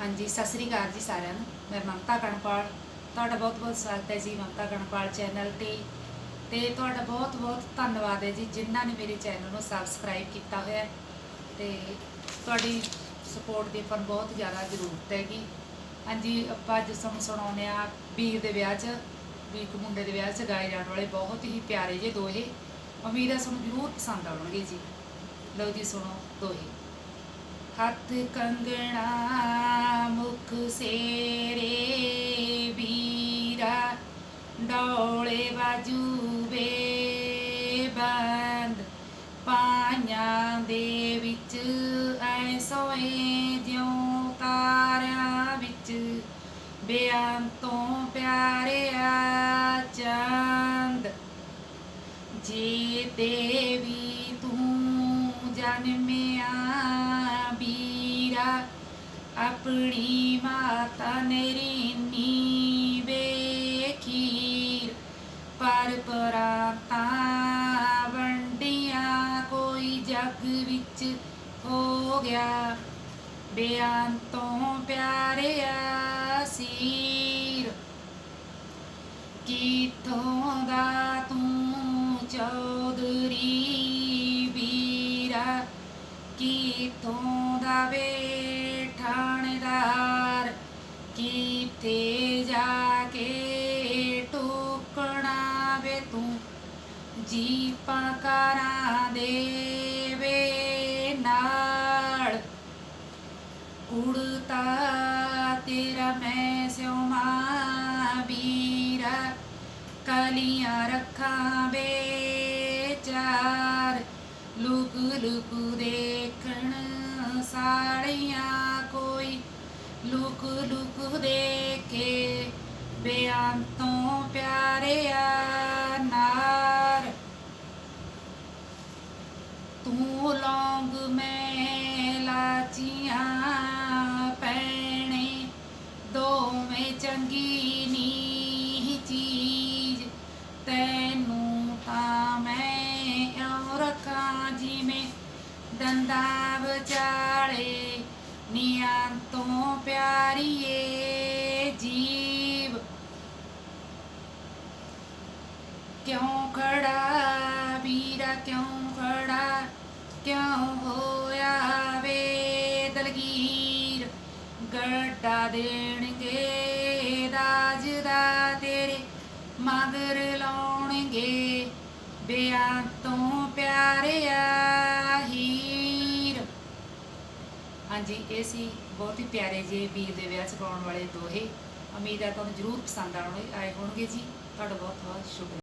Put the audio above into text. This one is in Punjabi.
ਹਾਂਜੀ, ਸਤਿ ਸ੍ਰੀ ਅਕਾਲ ਜੀ ਸਾਰਿਆਂ ਨੂੰ। ਮੈਂ ਮਮਤਾ ਕਣਪਾਲ ਤੁਹਾਡਾ ਬਹੁਤ-ਬਹੁਤ ਸਵਾਗਤ ਹੈ ਜੀ ਮਮਤਾ ਕਣਪਾਲ ਚੈਨਲ ਤੇ। ਤੇ ਤੁਹਾਡਾ ਬਹੁਤ-ਬਹੁਤ ਧੰਨਵਾਦ ਹੈ ਜੀ, ਜਿਨ੍ਹਾਂ ਨੇ ਮੇਰੇ ਚੈਨਲ ਨੂੰ ਸਬਸਕ੍ਰਾਈਬ ਕੀਤਾ ਹੋਇਆ ਹੈ। ਤੇ ਤੁਹਾਡੀ ਸਪੋਰਟ ਦੀ ਆਪਾਂ ਨੂੰ ਬਹੁਤ ਜ਼ਿਆਦਾ ਜ਼ਰੂਰਤ ਹੈਗੀ। ਹਾਂਜੀ, ਆਪਾਂ ਅੱਜ ਤੁਹਾਨੂੰ ਸੁਣਾਉਂਦੇ ਆ ਵੀਰ ਦੇ ਵਿਆਹ 'ਚ ਵੀ ਇੱਕ ਮੁੰਡੇ ਦੇ ਵਿਆਹ 'ਚ ਗਾਏ ਜਾਣ ਵਾਲੇ ਬਹੁਤ ਹੀ ਪਿਆਰੇ ਜੇ ਦੋਹੇ। ਉਮੀਦ ਹੈ ਤੁਹਾਨੂੰ ਜ਼ਰੂਰ ਪਸੰਦ ਆਉਣਗੇ ਜੀ। ਲਓ ਜੀ, ਸੁਣੋ ਦੋਹੇ। ਹੱਥ ਕੰਗਣਾ ਮੁਖ ਸੇਰੇ ਵੀਰਾ, ਡੋਲੇ ਬਾਜੂ ਵੇ ਬੰਦ ਪਾਈਆਂ ਦੇ ਵਿੱਚ ਐ ਸੋਏ ਜਿਉਂ ਤਾਰਿਆਂ ਵਿੱਚ, ਬਿਆਨ ਤੋਂ ਪਿਆਰਿਆ ਚੰਦ। ਜੇ ਦੇਵੀ ਤੂੰ ਜਨਮਿਆ ਵੀਰਾ ਆਪਣੀ ਮਾਤਾ ਨਰੀਨੀ ਵੇਖੀਰ ਪਰ ਪਰਾਤਾ ਵੰਡੀਆਂ ਕੋਈ ਜੱਗ ਵਿੱਚ ਹੋ ਗਿਆ। ਬਿਆਨ ਤੋਂ ਪਿਆਰਿਆ ਸੀਰ ਕਿਥੋਂ ਦਾ ਤੂੰ ਚੋ ਕਿਥੋਂ ਦਾ ਵੇ ਠਾਣੇਦਾਰ ਕਿੱਥੇ ਜਾ ਕੇ ਟੁਕਣਾ ਵੇ ਤੂੰ। ਜੀਪਾਂ ਕਰਾਂ ਦੇ ਵੇ ਨਾਲ। ਉੜਤਾ ਤੇਰਾ ਮੈਂ ਸਿਉ ਵੀਰਾ, ਕਲੀਆਂ ਰੱਖਾਂ ਬੇਚਾਰ ਲੁਕ ਲੁਕ ਦੇਖਣ ਸਾੜੀਆਂ ਕੋਈ। ਲੁਕ ਲੁਕ ਦੇਖੇ ਬਿਆਨ ਤੋਂ ਪਿਆਰਿਆ ਨਾਰ। ਤੂੰ ਦੰਦਾਂ ਵਿਚਾਲੇ ਨੀਆਂ ਤੋਂ ਪਿਆਰੀਏ ਜੀਵ। ਕਿਉਂ ਖੜਾ, ਵੀਰਾ ਕਿਉਂ ਖੜਾ, ਕਿਉਂ ਹੋਇਆ ਵੇ ਦਲਗੀਰ? ਗੱਡਾ ਦੇਣਗੇ ਰਾਜ ਦਾ ਤੇਰੇ, ਮਗਰ ਲਾਉਣਗੇ। ਬਿਆਨ ਤੋਂ ਪਿਆਰਿਆ ਹਾਂਜੀ, ਇਹ ਸੀ ਬਹੁਤ ਹੀ ਪਿਆਰੇ ਜੇ ਵੀਰ ਦੇ ਵਿਆਹ ਚ ਗਾਉਣ ਵਾਲੇ ਦੋਹੇ। ਉਮੀਦ ਹੈ ਤੁਹਾਨੂੰ ਜ਼ਰੂਰ ਪਸੰਦ ਆਉਣਗੇ ਆਏ ਹੋਣਗੇ ਜੀ। ਤੁਹਾਡਾ ਬਹੁਤ ਬਹੁਤ ਸ਼ੁਕਰੀਆ।